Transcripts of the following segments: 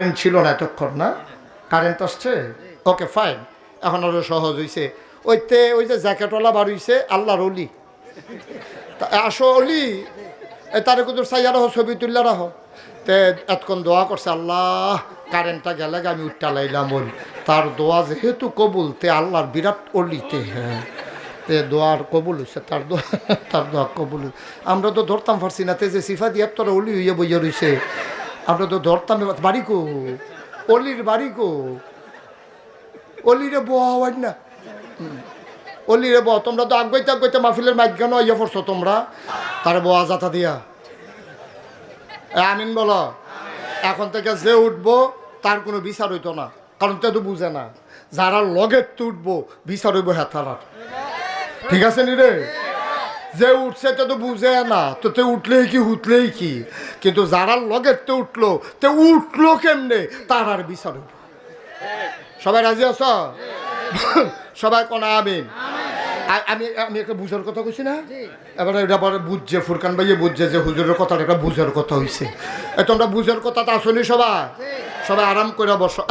Current ছিল না এতক্ষণ, না? কারেন্ট আসছে? ওকে ফাইন এখন আরও সহজ হইছে। ওইতে ওই যে জ্যাকেটওয়ালা বার হইছে, আল্লাহর অলি। আসো অলি তারে কুদুর সাইয়া রাখো ছবি তুললে রাখো। তে এতক্ষণ দোয়া করছে, আল্লাহ কারেন্টটা গেলে আমি উঠটা লাইলাম ওই তার দোয়া যেহেতু কবুল, তে আল্লাহর বিরাট অলিতে হ্যাঁ। তে দোয়ার কবুল হয়েছে তার দোয়া তার দোয়া কবুল। আমরা তো ধরতাম পারছি না, তে যে সিফা দিয়ে তোরা অলি হইয়া বইয়া রইছে। আমরা তো ধরতাম বাড়ি কো? অলির বাড়ি কো? অলিরে বোয়া হয় না। অলিরে বহ তোমরা তো আগাইতে আগাইতে মাহফিলের মাঝখানে ইয়ে পড়ছো তোমরা। তার বোয়া যাতা দিয়া। আমিন বলো। এখন থেকে যে উঠবো, তার কোনো বিচার হইতো না। কারণ তে তো বুঝে না। যারা লগে তো উঠবো বিচার হইব হেতারার। ঠিক আছে নি রে? যে উঠছে তে তো বুঝে না তো তে উঠলেই কি উঠলেই কি? কিন্তু যারা লগের তে উঠল তে উঠল কেমনে? তার আর বিচার সবাই রাজি আছ? সবাই কোন আমিন? আমি আমি একটা বুঝার কথা কইছি না? এবার এটা পরে বুঝছে ফুরকান ভাইয়ে বুঝছে যে হুজুরের কথাটা একটা বুঝার কথা হইছে। এ তোমরা বুঝার কথা তো আসনি সবাই? সবাই আরাম করে বসো!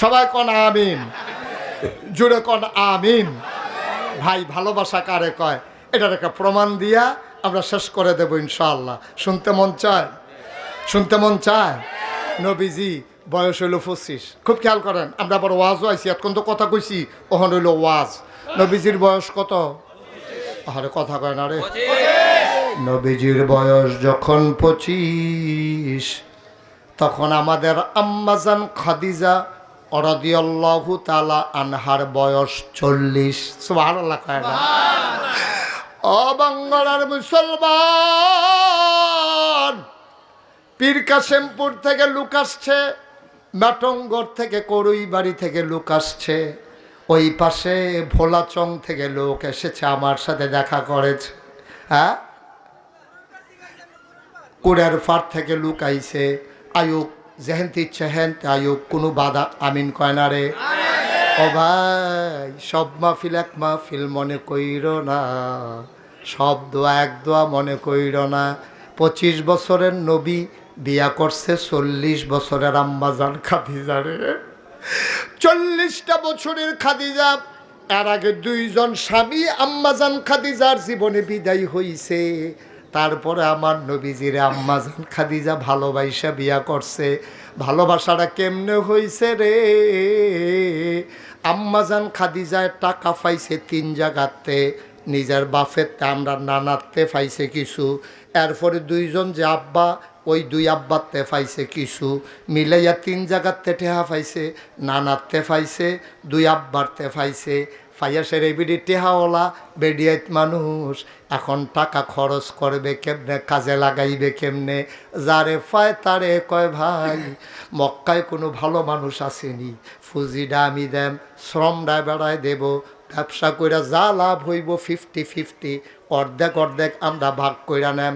সবাই কন আমিন? জুড়ে কন আমিন? ভাই, ভালোবাসা কারে কয়? এটার একটা প্রমাণ দিয়া আমরা শেষ করে দেবো ইনশাআল্লাহ। শুনতে মন চায়? শুনতে মন চায়? নবীজি, বয়স হইল পঁচিশ। খুব খেয়াল করেন, আমরা আবার ওয়াজও আইছি, এতক্ষণ তো কথা কইছি ওখানে হইল ওয়াজ। নবীজির বয়স কত? আরে কথা কয় না রে। নবীজির বয়স যখন পঁচিশ, তখন আমাদের আম্মাজান খাদিজা অরদিয়াল্লাহু তালা আনহার বয়স চল্লিশ। সুবহানাল্লাহ কয় না? ও বাংলার মুসলমান পীর কাশেমপুর থেকে লুক আসছে নাটঙ্গর থেকে করুই বাড়ি থেকে লোক আসছে ওই পাশে ভোলাচং থেকে লোক এসেছে আমার সাথে দেখা করেছে। হ্যাঁ? কুড়ের ফার থেকে লোক আইছে আয়ুক যেহেন্তি চেহেন আয়ুক কোনো বাধা আমিন কয় না রে। ও ভাই, সব মাহফিল এক মাহফিল মনে কইর না। সব দোয়া এক দোয়া মনে কইর না। পঁচিশ বছরের নবী বিয়া করছে, চল্লিশ বছরের আম্মাজান খাদিজা রে। চল্লিশটা বছরের খাদিজা, এর আগে দুইজন স্বামী আম্মাজান খাদিজার জীবনে বিদায় হইছে। তারপরে আমার নবীজিরে আম্মাজান খাদিজা ভালোবাসা বিয়া করছে। ভালোবাসাটা কেমনে হইছে রে? আম্মাজান খাদিজায় টাকা পাইছে তিন জায়গাতে, নিজের বাফের আমরা নানাতে পাইছে কিছু। এরপরে দুইজন যে আব্বা, ওই দুই আব্বাতে পাইছে কিছু। মিলাইয়া তিন জায়গাতে ঠেহা পাইছে নানাতে পাইছে, দুই আব্বারতে পাইছে। ফাইয়া সেরে বিডি টেহাওয়ালা বেডিয়াত মানুষ। এখন টাকা খরচ করবে কেমনে, কাজে লাগাইবে কেমনে? যারে ফায় তারে কয় ভাই, মক্কায় কোনো ভালো মানুষ আসেনি। ফুজিডা আমি দেম, শ্রমডা বেড়ায় দেব। ব্যবসা কইরা যা লাভ হইব ফিফটি ফিফটি অর্ধেক অর্ধেক আমরা ভাগ কইরা নেম।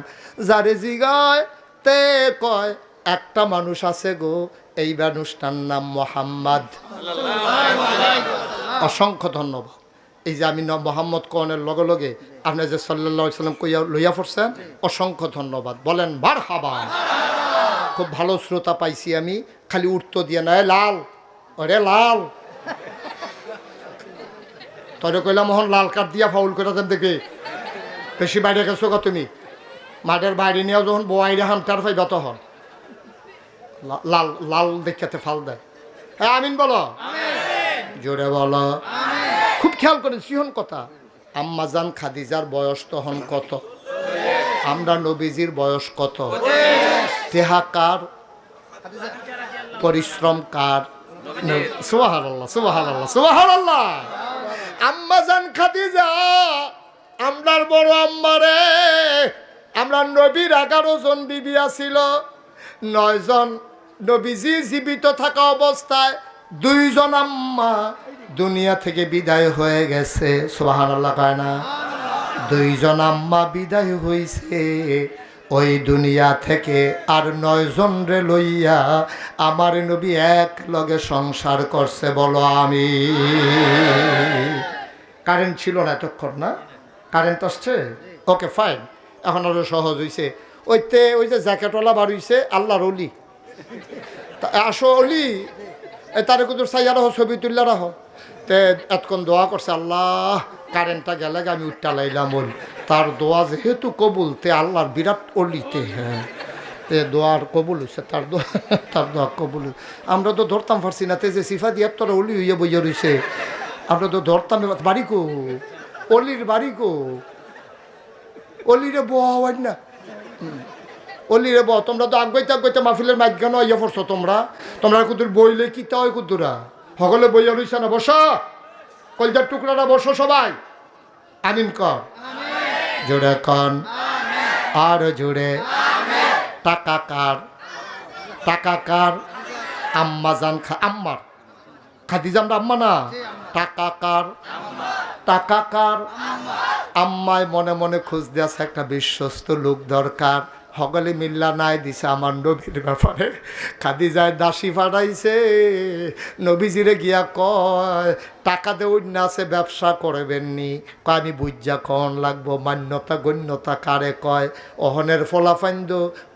যারে জিগায় তে কয়, একটা মানুষ আছে গো এই মানুষটার নাম মোহাম্মদ। অসংখ্য ধন্যবাদ। এই যে আমি মোহাম্মদ কনের লগে লগে আপনি যে সাল্লাম কইয়া লইয়া পড়ছেন, অসংখ্য ধন্যবাদ। বলেন বার হাবা খুব ভালো শ্রোতা পাইছি আমি, খালি উঠতো দিয়ে না, "এ লাল, ওরে লাল। তরে কইলাম, মোহন, লাল কার্ড দিয়া ফাউল করে দেন দেখে। বেশি বাইরে গেছো গো তুমি। মাঠের বাইরে নিয়েও যখন বোয়াইরে হামটার পাইবা তখন। লাল লাল দেখাতে ফাল দেয়। হ্যাঁ আমিন বলো। জোরে বলো। খুব খেয়াল করেন, সিহন কথা। আম্মাজান খাদিজার বয়স তখন কত? আমরা নবীজির বয়স কত? তেহা কার? পরিশ্রম কার? আল্লাহ আল্লাহ আল্লাহ আম্মাজান খাদিজা, আমরার বড় আম্মারে আমরা নবীর এগারো জন বিবি আছিল। নয়জন নবীজি জীবিত থাকা অবস্থায় দুইজন আম্মা দুনিয়া থেকে বিদায় হয়ে গেছে। সোহান কয় না? দুইজন আম্মা বিদায় হইছে। ওই দুনিয়া থেকে আর নয়জন রে লইয়া আমার নবী এক লগে সংসার করছে বলো আমি কারেন্ট ছিল না এতক্ষণ না? কারেন্ট আসছে? Okay, fine. এখন আরও সহজ হইছে। ওইতে ওই যে জ্যাকেটওয়ালা বার হইছে, আল্লাহর অলি আসো অলি তারে কুদুর সাইয়া রাখো ছবি তুললে রাখো। তে এতক্ষণ দোয়া করছে, আল্লাহ কারেন্টটা গেলে আমি উঠটা লাইলাম ওই তার দোয়া যেহেতু কবুল, তে আল্লাহর বিরাট অলিতে হ্যাঁ। তে দোয়ার কবুল হয়েছে তার দোয়া তার দোয়া কবুল। আমরা তো ধরতাম পারছি না, তে যে সিফা দিয়ে তোরা অলি হইয়া বইয়া রইছে। আমরা তো ধরতাম। বাড়ি কো? অলির বাড়ি কো? অলিরে বোয়া হয় না। অলিরে ব তোমরা তো আগাইতে আগাইতে মাহফিলের মাঝখানে ইয়ে পড়ছো তোমরা। তোমরা কুতুর বইলে কি তা কুতুরা সকলে বইয়া রইছে না, বসো। কলজার টুকরাটা বসো সবাই। আমিন কর। জোরে কন। আর জোরে। টাকা কার? টাকা কার? আম্মা জান খা আম্মার। খাদিজামরা আম্মা না? টাকা কার? টাকা কার? আম্মায় মনে মনে খুঁজ দিয়েছে একটা বিশ্বস্ত লোক দরকার। সকলে মিল্লা নাই দিছে আমার নবীর ব্যাপারে। খাদি যায় দাসী ফাটাইছে, নবীজিরে গিয়া কয় টাকা দে আছে, ব্যবসা করবেননি কয়, আমি বুঝা কন লাগবো, মান্যতা গণ্যতা কারে কয়? অহনের ফলাফাইন্দ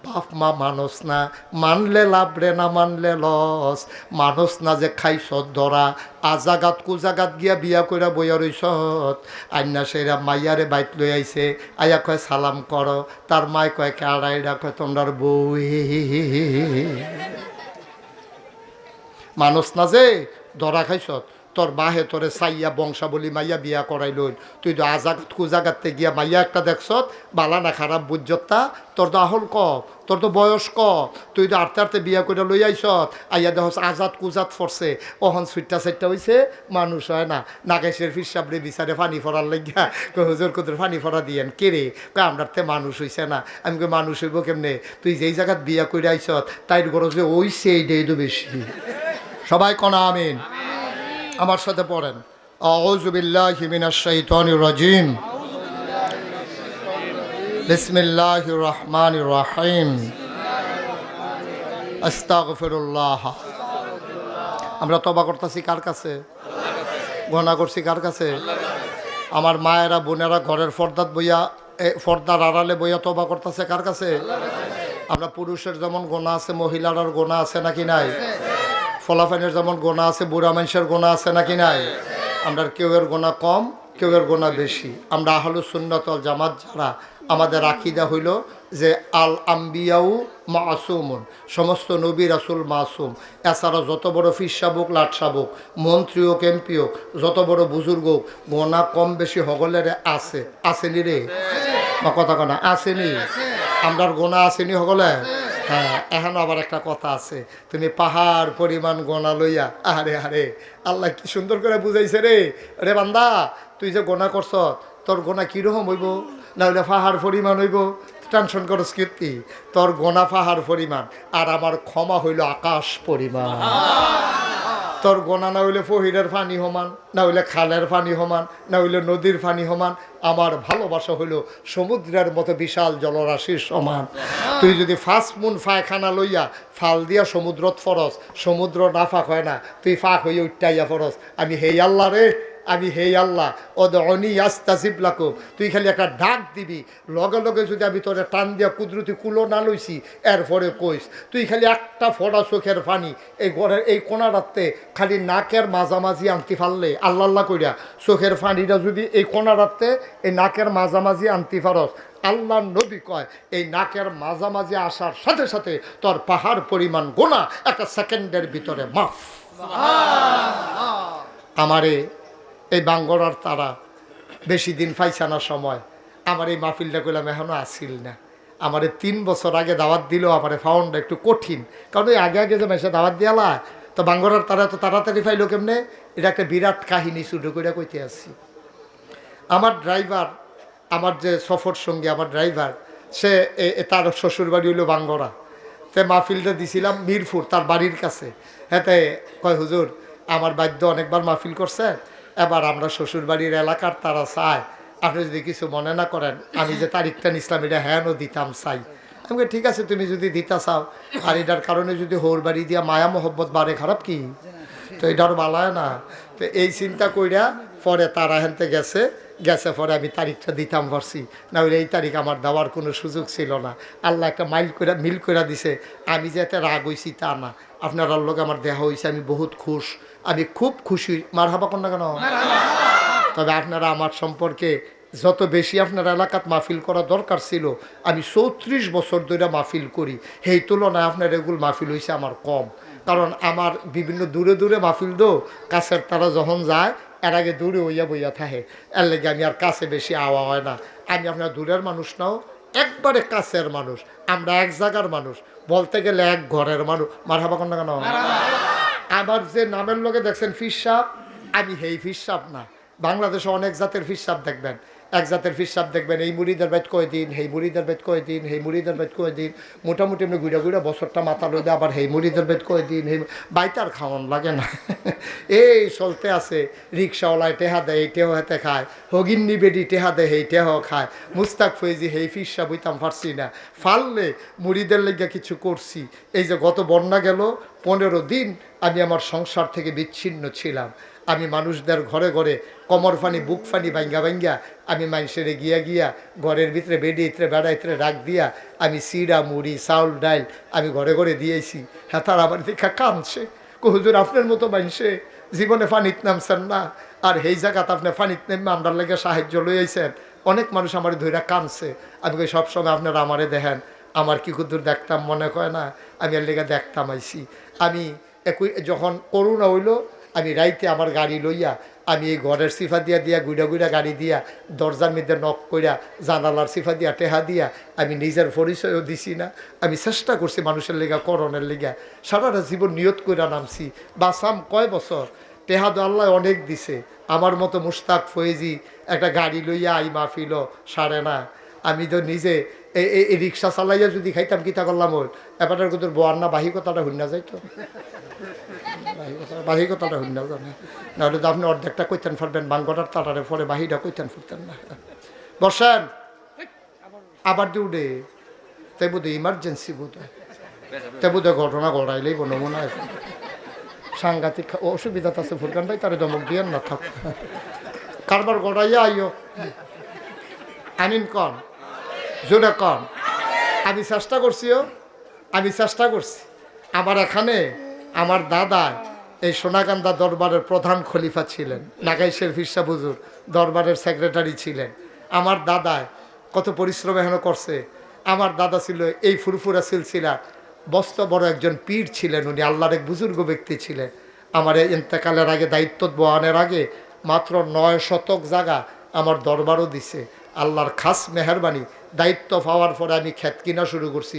বাপ মা মানুষ না, মানলে লাভ রে না মানলে লস। মানুষ না যে খাইছ ধরা আজাগাত কুজাগাত গিয়া বিয়া কইরা বইয়া রইছত আইনা সেরা মাইয়ারে বাইত লই আইছে, আয়া কয়, সালাম করো। তার মায় কয় কেড়াইডা কয়, তোমরার বউ। মানুষ না যে ধরা খাইছত তোর বাহে তোরে সাইয়া বংশাবলী মাইয়া বিয়া করাই লইল তুই তো আজাগাত কুজাগাতে গিয়া মাইয়া একটা দেখছত, বালা না খারাপ বুঝতা তোর তো আহল ক, তোর তো বয়স ক, তুই তো আর্তে আটতে বিয়া করে লই আইছত আইয়া দেখ আজাদ কুজাত ফরছে, অহন সুইটটা সাইটটা হইছে, মানুষ হয় না। নাগেশের ফিরসাবরে বিচারে ফানি ফরার লাগিয়া হুজুর কুতুর ফানি ফরা দিয়েন। কে রে? আমরার তে মানুষ হইছে না। আমি কই, মানুষ হইব কেমনে? তুই যেই জায়গাত বিয়া করে আইছত তাইর গরজে ওই সেই তো বেশি। সবাই কনা আমিন। আমার সাথে পড়েন। শাইতানির রাজিম। বিসমিল্লাহির রহমানির রহিম। আস্তাগফিরুল্লাহ। আমরা তবা করতেছি কার কাছে? গনা করছি কার কাছে? আমার মায়েরা, বোনেরা ঘরের ফর্দাত বইয়া ফর্দার আড়ালে বইয়া তবা করতেছে কার কাছে? আমরা পুরুষের যেমন গোনা আছে মহিলার গোনা আছে নাকি নাই? ফলাফানের যেমন গোনা আছে বুড়া মানুষের গোনা আছে নাকি নাই? আমরা কেউ এর গোনা কম কেউ এর গোনা বেশি। আমরা আহলু সুন্নতল জামাত যারা আমাদের আকিদা হইল যে আল আম্বিয়াউ মাসুমুন সমস্ত নবী রাসুল মাসুম। এছাড়া যত বড় ফির সাবুক লাট সাবুক মন্ত্রী হোক এমপি হোক যত বড় বুজুর্গ হোক গোনা কম বেশি হগলের আছে। আসেনি রে? বা কথা কনা আসেনি। আমরার গোনা আসেনি হগলে? হ্যাঁ এখন আবার একটা কথা আছে। তুমি পাহাড় পরিমাণ গোনা লইয়া আরে আরে আল্লাহ কি সুন্দর করে বুঝাইছে রে। রে বান্দা, তুই যে গোনা করছ, তোর গোনা কীরকম হইব? না হইলে পাহাড় পরিমাণ হইব। টেনশন করস কীর্তি, তোর গোনা পাহাড় পরিমাণ, আর আমার ক্ষমা হইল আকাশ পরিমাণ। তোর গোনা না হইলে ফহিরের পানি সমান না হইলে খালের পানি সমান না হইলে নদীর পানি সমান। আমার ভালোবাসা হইল সমুদ্রের মতো বিশাল জলরাশির সমান। তুই যদি ফাঁস মুন ফায়খানা লইয়া ফাল দিয়া সমুদ্রত ফরস সমুদ্র না ফাঁক হয় না তুই ফাঁক হইয়া উঠটাইয়া ফরস। আমি হেই আল্লাহ রে আমি হেই আল্লাহ অনি আস্তাসিব লাকুম। তুই খালি একটা ডাক দিবি লগে লগে যদি আমি তোরে টান দিয়া কুদরতি কুলো না লইছি এরপরে কইস তুই খালি একটা ফোড়া চোখের পানি এই ঘরের এই কোনাটাতে খালি নাকের মাঝামাঝি আনতে পারলে আল্লাহ আল্লাহ কইরা চোখের পানিটা যদি এই কোনাটাতে এই নাকের মাঝামাঝি আনতে পারস আল্লাহ নবী কয় এই নাকের মাঝামাঝি আসার সাথে সাথে তোর পাহাড় পরিমাণ গোনা একটা সেকেন্ডের ভিতরে মাফ। আমারে এই বাঙ্গরার তারা বেশি দিন পাইছে না সময়। আমার এই মাহফিলটা করলাম এখনও আসিল না। আমারে তিন বছর আগে দাওয়াত দিল আমার ফাউন্ডটা একটু কঠিন। কারণ ওই আগে আগে যে মেসে দাওয়াত দিয়ালা তো বাঙ্গরার তারা তো তাড়াতাড়ি পাইলো কেমনে? এটা একটা বিরাট কাহিনী শুরু করে কইতে আসছি। আমার ড্রাইভার আমার যে সফর সঙ্গী, আমার ড্রাইভার সে তার শ্বশুর বাড়ি হইল বাঙ্গরা। তে মাহফিলটা দিছিলাম মিরপুর, তার বাড়ির কাছে। হ্যাঁ কয়, হুজুর, আমার বাদ্য অনেকবার মাহফিল করছে এবার আমরা শ্বশুরবাড়ির এলাকার তারা চায়, আপনি যদি কিছু মনে না করেন, আমি যে তারিখটা নিছিলাম, এটা হ্যাঁও দিতাম চাই। আমি ঠিক আছে, তুমি যদি দিতা চাও। আর এটার কারণে যদি হোর বাড়ি দিয়া মায়া মোহব্বত বাড়ে, খারাপ কি? তো এটার বালায় না। তো এই চিন্তা কইরা পরে তারা হেনতে গেছে গেছে পরে আমি তারিখটা দিতাম পারছি না হলে এই তারিখ আমার দেওয়ার কোনো সুযোগ ছিল না। আল্লাহ একটা মাইল করে মিল করে দিছে, আমি যে এতে রাগ হইছি তা না। আপনার আল্লাহকে আমার দেহা হয়েছে আমি বহুত খুশ। আমি খুব খুশি। মার হাবা কন্যা কেন? তবে আপনারা আমার সম্পর্কে যত বেশি আপনার এলাকাত মাহফিল করা দরকার ছিল আমি চৌত্রিশ বছর ধরে মাহফিল করি। সেই তুলনায় আপনার এগুলো মাহফিল হয়েছে আমার কম। কারণ আমার বিভিন্ন দূরে দূরে মাহফিল দো কাছের তারা যখন যায় এর আগে দূরে হইয়া বইয়া থাকে। এর লেগে আমি আর কাছে বেশি আওয়া হয় না। আমি আপনার দূরের মানুষ নাও একবারে কাছের মানুষ। আমরা এক জায়গার মানুষ। বলতে গেলে এক ঘরের মানুষ মার হাবা কন্যা কেন? আমার যে নামের লোকে দেখছেন ফিসাব আমি হেই ফিসাব না। বাংলাদেশে অনেক জাতের ফিসাব দেখবেন। এক জাতের ফিসাব দেখবেন, এই মুড়িদের বেদ কয় দিন হেই মুড়িদের বেদ কয় দিন হেই মুড়িদের বেদ কয় দিন মোটামুটি এমনি ঘুরে ঘুরে বছরটা মাথা লইলে আবার হেই মুড়িদের বেদ কয় দিন হেই বাইতার খাওয়ান লাগে না। এই চলতে আছে, রিক্সাওয়ালায় টেহা দেয়, এই টেহ হাতে খায় হগিন্নি বেডি টেহা দেয় হেই টেহ খায়, মুস্তাক ফৈজি হেই ফিসা বইতাম পারছি না। ফাললে মুড়িদের লেগে কিছু করছি, এই যে গত বন্যা গেল, পনেরো দিন আমি আমার সংসার থেকে বিচ্ছিন্ন ছিলাম। আমি মানুষদের ঘরে ঘরে কমর ফানি, বুক ফানি ভাঙ্গা ভাঙ্গা আমি মানুষের গিয়া গিয়া ঘরের ভিতরে বেডিয়ে বেড়াইতে রাখ দিয়া আমি সিরা, মুড়ি, চাউল, ডাইল আমি ঘরে ঘরে দিয়েছি হ্যাঁ তার আমার দেখা কাঁদছে। কহুজুর আপনার মতো মানুষে জীবনে ফানিত নামছেন না। আর এই জায়গাতে আপনি ফানিত নেমে আমরা লেগে সাহায্য লইয়াছেন অনেক মানুষ আমার ধৈরা কাঁদছে। আমি সবসময় আপনারা আমারে দেখেন। আমার কি কুদ্দুর দেখতাম মনে হয় না। আমি এর লেগে দেখতাম আইসি আমি একই, যখন করোনা হইল আমি রাইতে আমার গাড়ি লইয়া, আমি এই ঘরের সিফা দিয়া দিয়া, গুইডা গুইডা গাড়ি দিয়া, দরজার মধ্যে নখ কইরা, জানালার সিফা দিয়া, টেহা দিয়া, আমি নিজের পরিচয়ও দিছি না। আমি চেষ্টা করছি মানুষের লেগা, করণের লেগা। সারাটা জীবন নিয়ত কইরা নামছি। বাসাম কয় বছর? টেহা তো আল্লাহ অনেক দিছে। আমার মতো মুস্তাক ফয়েজি একটা গাড়ি লইয়া আই মাফিল সারে না। আমি তো নিজে এই রিক্সা চালাইয়া যদি খাইতাম, কিতা করলাম ওই? এবারের কিন্তু বোয়ার না বাহি কথাটা শুনা যাইতো। বাহি কথা বাহি কথাটা শুনা জানে। নাহলে তো আপনি অর্ধেকটা কইতেন পারবেন বাঙ্গটার তাটারে পরে বাহিটা কইতেন ফুরতেন না। বসেন। আবার দিউডে তাই বোধ ইমার্জেন্সি বোধ তাই বোধ ঘটনা ঘটাইলেই নমুনা আছে সাংঘাতিক অসুবিধা আছে ফুরকান ভাই, তারে দমক দিয়ে না, থাক। কারবার গড়াইয়া আইও। আনিন কন, জোরে কন। আমি চেষ্টা করছিও আমি চেষ্টা করছি। আমার এখানে আমার দাদা এই সোনাকান্দা দরবারের প্রধান খলিফা ছিলেন, নাগাই নাগাইশের ফিরসা বুজুর দরবারের সেক্রেটারি ছিলেন। আমার দাদা কত পরিশ্রম এখনও করছে। আমার দাদা ছিল এই ফুরফুরা সিলসিলা, বস্ত বড় একজন পীর ছিলেন উনি, আল্লাহর এক বুজুর্গ ব্যক্তি ছিলেন। আমার এই ইন্তেকালের আগে, দায়িত্ব বহানের আগে মাত্র নয় শতক জায়গা আমার দরবারও দিছে। আল্লাহর খাস মেহরবানি, দায়িত্ব পাওয়ার পরে আমি ক্ষেত কিনা শুরু করছি।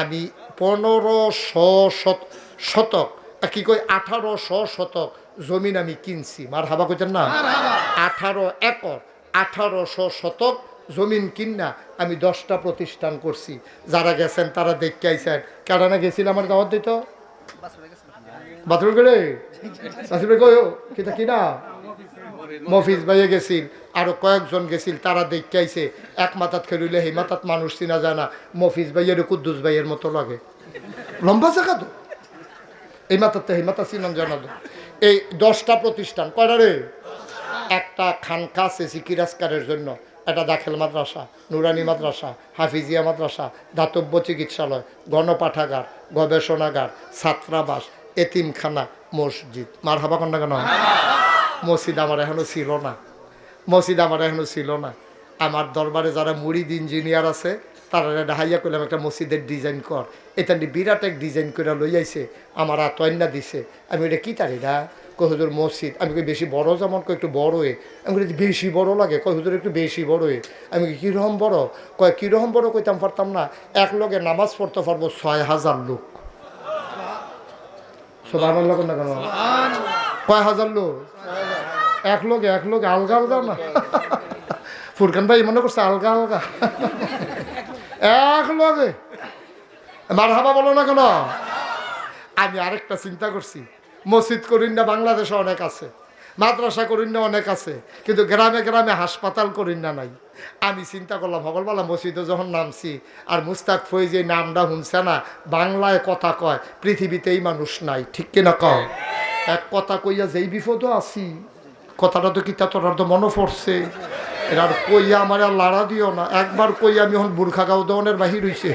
আমি পনেরো শত শতক। কি কই আঠারো শ শতক জমিন আমি কিনছি। মার হাবা কইতেন না? আঠারো একর আঠারোশো শতক জমিন কিনা আমি দশটা প্রতিষ্ঠান করছি। যারা গেছেন তারা দেখতে আইসেন কেডা না গেছিল আমার দাওয়াত দিত? বাথরুম গেলে? বাথরুম কয় কিতা কিনা? মফিজ ভাইয়ে গেছিল আরও কয়েকজন গেছিল তারা দেখতে আইছে। এক মাথাত খেলিলে সেই মাথাত মানুষ চিনা যায় না। মফিজ ভাইয়ের কুদ্দুস ভাইয়ের মতো লাগে। লম্বা জায়গা তো। এই মাথাতে এই মাথা চিনন জানা তো এই দশটা প্রতিষ্ঠান, কয়টা রে? একটা খানকা সেসি কিরাজকারের জন্য, একটা দাখেল মাদ্রাসা, নুরানি মাদ্রাসা, হাফিজিয়া মাদ্রাসা, দাতব্য চিকিৎসালয়, গণপাঠাগার, গবেষণাগার, ছাত্রাবাস, এতিমখানা, মসজিদ। মার হাবা কন্যা কেন? মসজিদ আমার এখনও ছিল না। মসজিদ আমার এখনও ছিল না। আমার দরবারে যারা মুরিদ ইঞ্জিনিয়ার আছে তারা ডাহাইয়া করলাম একটা মসজিদের ডিজাইন কর। এটা বিরাট এক ডিজাইন করে লই আইছে আমার আতয়না দিছে। আমি এটা কী তারি কই হুজুর মসজিদ। আমি কই বেশি বড় যেমন কয় একটু বড় এ। আমি কই বেশি বড় লাগে। হুজুর একটু বেশি বড় এ। আমি কীরকম বড়? কয় কীরকম বড়? কইতাম পারতাম না। এক লগে নামাজ পড়তে পারব ছয় হাজার লোক। সবার লোক না কেন? কয় হাজার লোক? এক লোক এক লোক আলগা আলগা না? ফুরকান ভাই মনে করছে আলগা আলগা। এক লগে। মার হাবা বলো না কেন? আমি আরেকটা চিন্তা করছি। মসজিদ করিন না বাংলাদেশে অনেক আছে, মাদ্রাসা করিন না অনেক আছে, কিন্তু গ্রামে গ্রামে হাসপাতাল করিন না নাই। আমি চিন্তা করলাম, সকলবেলা মসজিদে যখন নামছি, আর মুস্তাক ফৈজ এই নামটা শুনছে না, বাংলায় কথা কয়, পৃথিবীতেই মানুষ নাই, ঠিক কিনা কয় এক কথা কইয়া যেই বিপদও আছি, কথাটা তো কিতা তোর মনে পড়ছে? এটা আর কইয়া আমার আর লাড়া দিও না। একবার কই আমি এখন বুর্খা গাও দনের বাহির হইছে।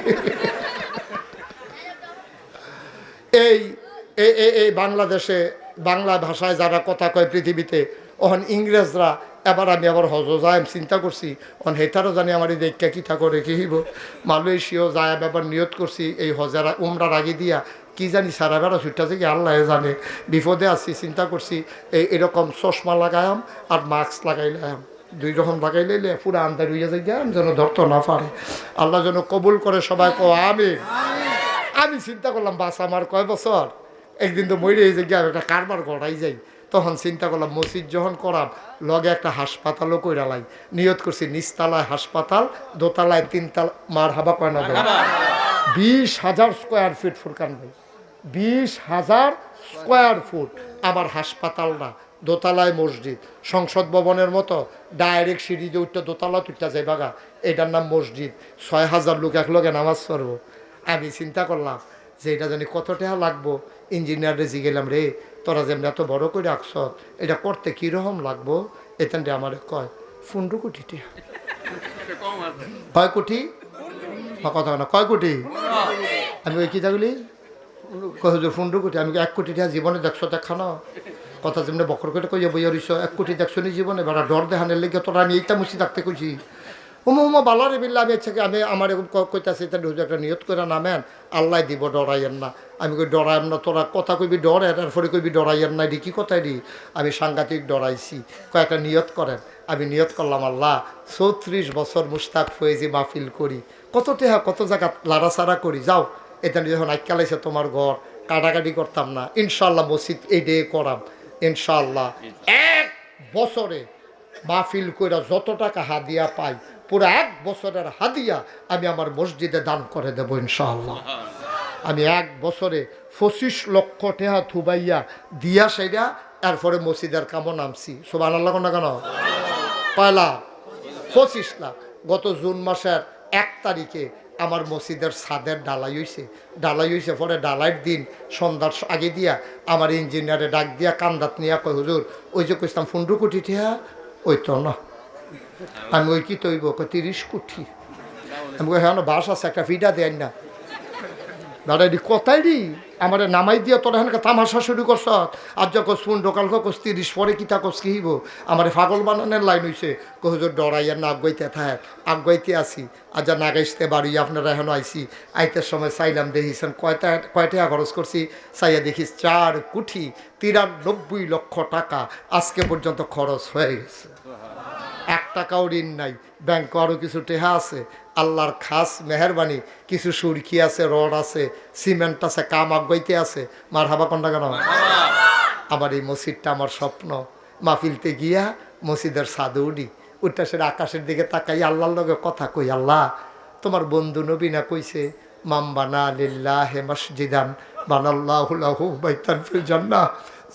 এই এই বাংলাদেশে, বাংলা ভাষায় যারা কথা কয় পৃথিবীতে ওখান ইংরেজরা, এবার আমি আবার হজ যায় চিন্তা করছি অন হেতারও জানি আমার এই দেখা কিতা করে কি হইব মালয়েশিয়াও যায় ব্যাপার নিয়ত করছি, এই হজার উমরার আগে দিয়া, কি জানি সারা বেড়া ছুটটা থেকে আল্লাহ জানে। বিপদে আছি, চিন্তা করছি, এই এরকম চশমা লাগায়াম আর মাস্ক লাগাইলাম। দুই রকম লাগাই লইলে পুরো আন্দার হইয়া যায় জ্ঞান যেন ধরতে না পারে। আল্লাহ যেন কবুল করে সবাই কো আমি আমি চিন্তা করলাম বাস আমার কয় বছর? একদিন তো মরে এই যে একটা কারবার গড়াই যাই তখন চিন্তা করলাম মসজিদ যখন করাম লগে একটা হাসপাতালও কইরালাই নিয়ত করছি নিচতলায় হাসপাতাল দোতলায় তিনতলা মার হাবা কয় না বিশ হাজার স্কোয়ার ফিট ফুরকান ভাই। বিশ হাজার স্কোয়ার ফুট আবার হাসপাতাল না। দোতলায় মসজিদ সংসদ ভবনের মতো ডাইরেক্ট সিঁড়ি যে উঠতে দোতলা তুলতে যায় বাগা। এটার নাম মসজিদ। ছয় হাজার লোক এক একলগে নামাজ পড়ব। আমি চিন্তা করলাম যে এটা জানি কত টাকা লাগবো। ইঞ্জিনিয়ারে জি গেলাম রে তোরা যেমন এত বড় করে রাখছ এটা করতে কীরকম লাগবো? এখান আমার কয় পনেরো কোটি টাকা। কয় কোটি? কথা না কয় কোটি? আমি ওই কি থাকলি কয় হুজুর পনেরো কোটি। আমি এক কোটি টাকা জীবনে দেখছ দেখানো কথা যেমনি বকর করে কইয়া বইয়া রইছ, এক কোটি দেখছ নি জীবনে বেড়া ডর দেখানের লেগে তোরা আমি এইটা মুছি থাকতে কইছি। উমা উমা, বালারে বিল্লা, আমি ইচ্ছা আমি আমার এরকম কইতাছি হুজুর একটা নিয়ত করে নামেন, আল্লাহ দিব, ডরাইয়েন না। আমি কই, ডরাইম না, তোরা কথা কইবি ডর এর এরপরে কইবি ডরাইয়েন না, এটি কথাই দি আমি সাংঘাতিক ডরাইছি। কয়েকটা নিয়ত করেন, আমি নিয়ত করলাম, আল্লাহ, চৌত্রিশ বছর মুস্তাক ফয়েজি মাহফিল করি। কত টেহা, কত জায়গা লাড়াচাড়া করি। যাও, এটা যখন আইকালাইছে তোমার ঘর, কাটাকাটি করতাম না। ইনশাল্লাহ মসজিদ এই ডে করাম। ইনশাল্লাহ এক বছরে মাহফিল কইরা যত টাকা হাদিয়া পাই, পুরো এক বছরের হাদিয়া আমি আমার মসজিদে দান করে দেবো ইনশাআল্লাহ। আমি এক বছরে পঁচিশ লক্ষ টেহা থুবাইয়া দিয়া সেটা এরপরে মসজিদের কামও নামছি। সোমান আল্লাহ না কেন? পয়লা পঁচিশ লাখ। গত জুন মাসের এক তারিখে আমার মসজিদের ছাদের ডালাই হইছে। ডালাই হইছে পরে ডালাইয়ের দিন, সন্ধ্যার আগে দিয়া আমার ইঞ্জিনিয়ারে ডাক দিয়া কান্দাত নিয়া কয়, হুজুর, ওই যে কইতাম পনেরো কোটি ঠিয়া ওই তো না। আমি ওই কি তৈব? কয়, তিরিশ কোটি। আমি কই হ্যাঁ বাস আছে, একটা ফিডা দেয় না। দাদা এটি কথাই আমার নামাই দিয়া তোরা হেনকে তামাশা শুরু করছ। আর যখন শুন ডোকাল কস তিরিশ পরে কি তাকস কি হইব? আমার পাগল বানানোর লাইন হইছে। কহুজোর ডরাইয়ার না আগাইতে থাক আগাইতে আসি। আর যা নাগাইতে বাড়ি আপনারা এখন আইসি আইতের সময় চাইলাম দেখিছেন কয়টা কয়টা খরচ করছি? চাইয়া দেখিস চার কোটি তিরানব্বই লক্ষ টাকা আজকে পর্যন্ত খরচ হয়ে গেছে। এক টাকাও ঋণ নাই। ব্যাংকে আরও কিছু টেহা আছে। আল্লাহর খাস মেহরবানি। কিছু সুরকি আছে, রড আছে, সিমেন্ট আছে, কাম আগাইতে আছে। মার হাবা কন্ডা কেন? আমার এই মসজিদটা আমার স্বপ্ন। মাহফিলতে গিয়া মসজিদের সাদে উঠি। উঠটা সেটা আকাশের দিকে তাকাই, আল্লাহর লগে কথা কই, আল্লাহ, তোমার বন্ধু নবী না কইছে মাম বানা লিল্লাহ মসজিদান, বানাল্লাহু বাইতান ফিল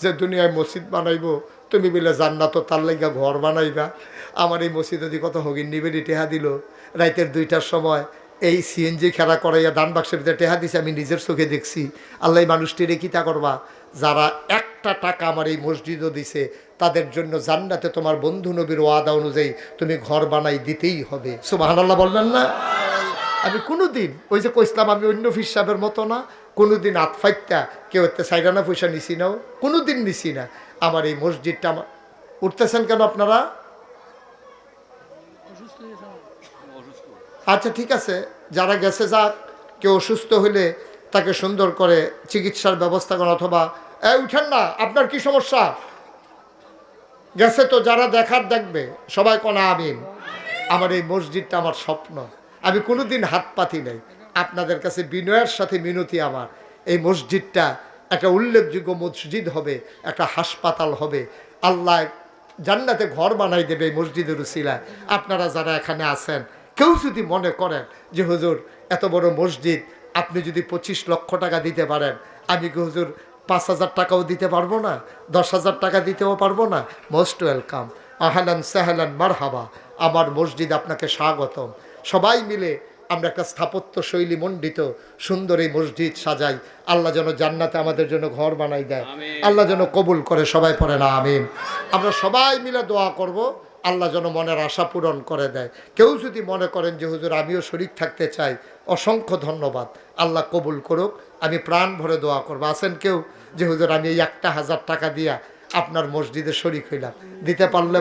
যে দুনিয়ায় মসজিদ বানাইবো, তুমি বলে জান্নাত তার লাইগা ঘর বানাইবা। আমার এই মসজিদ দি কত হগিন নিবেদি টেহা দিল রাইতের দুইটার সময় এই সিএনজি খেলা করাইয়া দান বাক্সের ভিতরে টেহা দিছে, আমি নিজের চোখে দেখছি। আল্লাহ এই মানুষটিরে কিতা করবা? যারা একটা টাকা আমার এই মসজিদও দিছে, তাদের জন্য জান্নাতে তোমার বন্ধু নবীর ওয়াদা অনুযায়ী তুমি ঘর বানাই দিতেই হবে। সুবহানাল্লাহ বলবেন না? আমি কোনোদিন, ওই যে কইসলাম আমি অন্য হিসাবের মতো না কোনো কোনোদিন আতফাইত্যা কেউ এতে সাইডানা পয়সা নিছি নাও। কোনোদিন নিছি না। আমার এই মসজিদটা আমার উঠতেছেন কেন আপনারা? আচ্ছা ঠিক আছে। যারা গেছে যাক, কেউ অসুস্থ হলে তাকে সুন্দর করে চিকিৎসার ব্যবস্থা করেন অথবা, এ, উঠেন না, আপনার কি সমস্যা? গেছে তো, যারা দেখার দেখবে, সবাই কোনা আমিন। আমার এই মসজিদটা আমার স্বপ্ন। আমি কোনোদিন হাত পাতি নাই। আপনাদের কাছে বিনয়ের সাথে মিনতি আমার। এই মসজিদটা একটা উল্লেখযোগ্য মসজিদ হবে, একটা হাসপাতাল হবে। আল্লাহ জান্নাতে ঘর বানাই দেবে এই মসজিদের উসিলায়। আপনারা যারা এখানে আছেন কেউ যদি মনে করেন যে হুজুর এত বড় মসজিদ আপনি যদি পঁচিশ লক্ষ টাকা দিতে পারেন আমি কি হুজুর পাঁচ হাজার টাকাও দিতে পারব না? দশ হাজার টাকা দিতেও পারব না? মোস্ট ওয়েলকাম আহলান সাহলান মারহাবা। আমার মসজিদ আপনাকে স্বাগতম। সবাই মিলে আমরা একটা স্থাপত্য শৈলী মণ্ডিত সুন্দর এই মসজিদ সাজাই। আল্লাহ যেন জান্নাতে আমাদের জন্য ঘর বানাই দেয়। আল্লাহ যেন কবুল করে সবাই পড়ে না আমিন। আমরা সবাই মিলে দোয়া করব। আল্লাহ যেন মনের আশা পূরণ করে দেয়। কেউ যদি মনে করেন যে, হুজুর, আমিও শরিক থাকতে চাই, অসংখ্য ধন্যবাদ। আল্লাহ কবুল করুক, আমি প্রাণ ভরে দোয়া করব। আছেন কেউ যে, হুজুর, আমি এই একটা হাজার টাকা দিয়া আপনার মসজিদে শরিক হইলাম। দিতে পারলে